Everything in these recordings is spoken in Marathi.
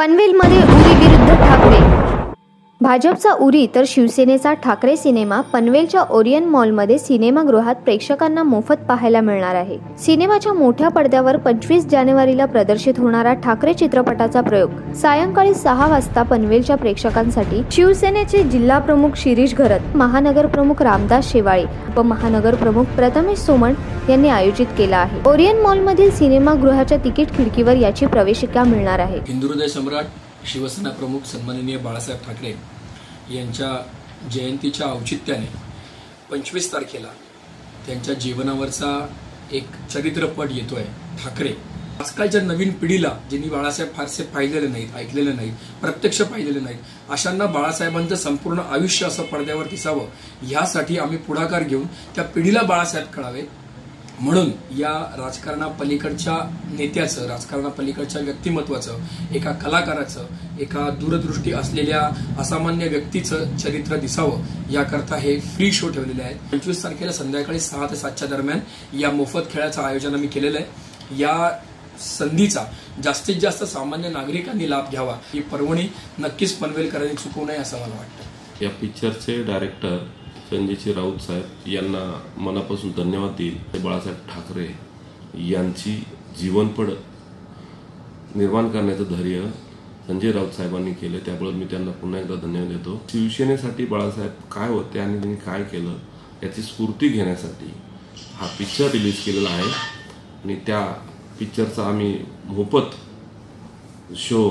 पनवेलमध्ये उरी विरुद्ध ठाकरे भाजपचा उरी तर शिवसेनेचा ठाकरे सिनेमा पनवेलच्या ओरियन मॉलमध्ये सिनेमागृहात प्रेक्षकांना मोफत पाहायला मिळणार आहे. सिनेमाच्या मोठ्या पडद्यावर पंचवीस जानेवारीला प्रदर्शित होणारा ठाकरे चित्रपटाचा प्रयोग. सायंकाळी सहा वाजता पनवेलच्या प्रेक्षकांसाठी शिवसेनेचे जिल्हा प्रमुख शिरीष घरत महानगर प्रमुख रामदास शेवाळे व प्रमुख प्रथमेश सोमण यांनी आयोजित केला आहे. ओरियन मॉलमधील सिनेमागृहाच्या तिकीट खिडकीवर याची प्रवेशिका मिळणार आहे. हिंदू सम्राट शिवसेना प्रमुख सन्माननीय बाळासाहेब ठाकरे यांच्या जयंतीच्या औचित्याने पंचवीस तारखेला त्यांच्या जीवनावरचा एक चरित्रपट येतो आहे ठाकरे. आजकालच्या नवीन पिढीला ज्यांनी बाळासाहेब फारसे पाहिलेले नाहीत ऐकलेले नाहीत प्रत्यक्ष पाहिलेले नाहीत अशांना बाळासाहेबांचं संपूर्ण आयुष्य असं पडद्यावर दिसावं ह्यासाठी आम्ही पुढाकार घेऊन त्या पिढीला बाळासाहेब कळावेत. म्हणून या राजकारणापलीकडच्या नेत्याचं राजकारणापलीकडच्या व्यक्तिमत्वाचं एका कलाकाराचं एका दूरदृष्टी असलेल्या असामान्य व्यक्तीचं चरित्र दिसावं याकरता हे फ्री शो ठेवलेले आहेत. पंचवीस तारखेला संध्याकाळी सहा ते सातच्या दरम्यान या मोफत खेळाचं आयोजन आम्ही केलेलं आहे. या संधीचा जास्तीत जास्त सामान्य नागरिकांनी लाभ घ्यावा. ही पर्वणी नक्कीच पनवेलकरांनी चुकवू नये असं मला वाटतं. या पिक्चरचे डायरेक्टर संजयजी राऊत साहेब यांना मनापासून धन्यवाद देईल. बाळासाहेब ठाकरे यांची जीवनपड निर्माण करण्याचं धैर्य संजय राऊत साहेबांनी केलं. त्यामुळे मी त्यांना पुन्हा एकदा धन्यवाद देतो. शिवसेनेसाठी बाळासाहेब काय होते आणि त्यांनी काय केलं याची स्फूर्ती घेण्यासाठी हा पिक्चर रिलीज केलेला आहे. आणि त्या पिक्चरचा आम्ही मोफत शो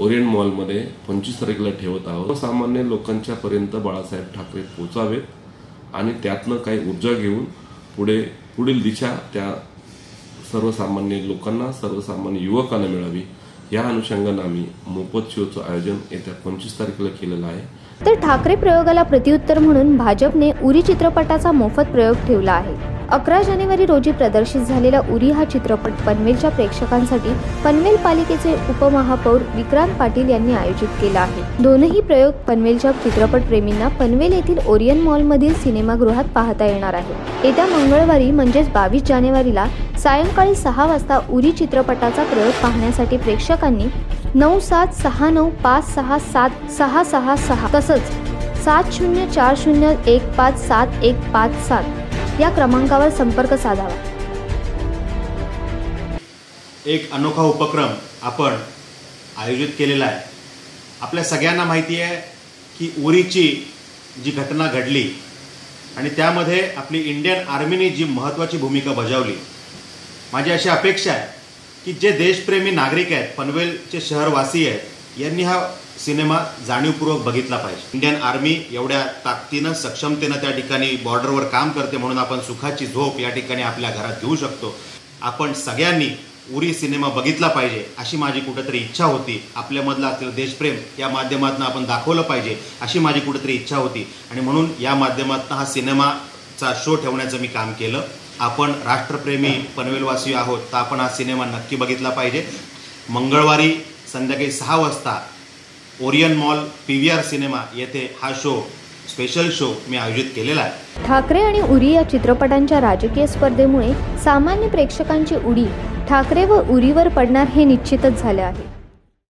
ओरिएंट मॉलमध्ये पंचवीस तारखेला ठेवत आहोत. सामान्य लोकांच्या पर्यंत बाळासाहेब ठाकरे पोचावेत आणि त्यातनं काही ऊर्जा घेऊन पुढे पुढील दिशा त्या सर्वसामान्य लोकांना सर्वसामान्य युवकांना मिळावी. या अनुषंगानं आम्ही मोफत शिवचं आयोजन येत्या पंचवीस तारखेला केलेलं आहे. तर ठाकरे प्रयोगाला प्रत्युत्तर म्हणून भाजपने उरी चित्रपटाचा मोफत प्रयोग ठेवला आहे. अकरा जानेवारी रोजी प्रदर्शित झालेला उरी हा चित्रपट पनवेलच्या प्रेक्षकांसाठी पनवेल पालिकेचे उपमहापौर विक्रांत पाटील यांनी आयोजित केला आहे. दोनही प्रयोग पनवेलच्या चित्रपट प्रेमींना पनवेल येथील ओरियन मॉलमधील सिनेमागृहात पाहता येणार आहे. येत्या मंगळवारी म्हणजेच बावीस जानेवारीला सायंकाळी सहा वाजता उरी चित्रपटाचा प्रयोग पाहण्यासाठी प्रेक्षकांनी नऊ सात सहा नऊ पाच सहा सात सहा सहा सहा तसंच सात शून्य चार शून्य एक पाच सात एक पाच सात या क्रमांकावर संपर्क साधावा. एक अनोखा उपक्रम आपण आयोजित केलेला आहे. आपल्या सगळ्यांना माहिती आहे की उरीची जी घटना घडली आणि त्यामध्ये आपली इंडियन आर्मीने जी महत्त्वाची भूमिका बजावली माझी अशी अपेक्षा आहे की जे देशप्रेमी नागरिक आहेत पनवेलचे शहरवासी आहेत यांनी हा सिनेमा जाणीवपूर्वक बघितला पाहिजे. इंडियन आर्मी एवढ्या ताकदीनं सक्षमतेनं त्या ठिकाणी बॉर्डरवर काम करते म्हणून आपण सुखाची झोप या ठिकाणी आपल्या घरात घेऊ शकतो. आपण सगळ्यांनी उरी सिनेमा बघितला पाहिजे अशी माझी कुठेतरी इच्छा होती. आपल्यामधला असलेलं देशप्रेम या माध्यमातून आपण दाखवलं पाहिजे अशी माझी कुठेतरी इच्छा होती. आणि म्हणून या माध्यमातून हा सिनेमाचा शो ठेवण्याचं मी काम केलं. आपण राष्ट्रप्रेमी पनवेलवासी आहोत तर आपण हा सिनेमा नक्की बघितला पाहिजे. मंगळवारी संध्याकाळी सहा वाजता Orion mall P V R cinema येथे हा शो स्पेशल शो मी आयोजित केलेला आहे. ठाकरे आणि उरी या चित्रपटांच्या राजकीय स्पर्धेमुळे सामान्य प्रेक्षकांची उडी ठाकरे व उरीवर पडणार हे निश्चितच झाले आहे.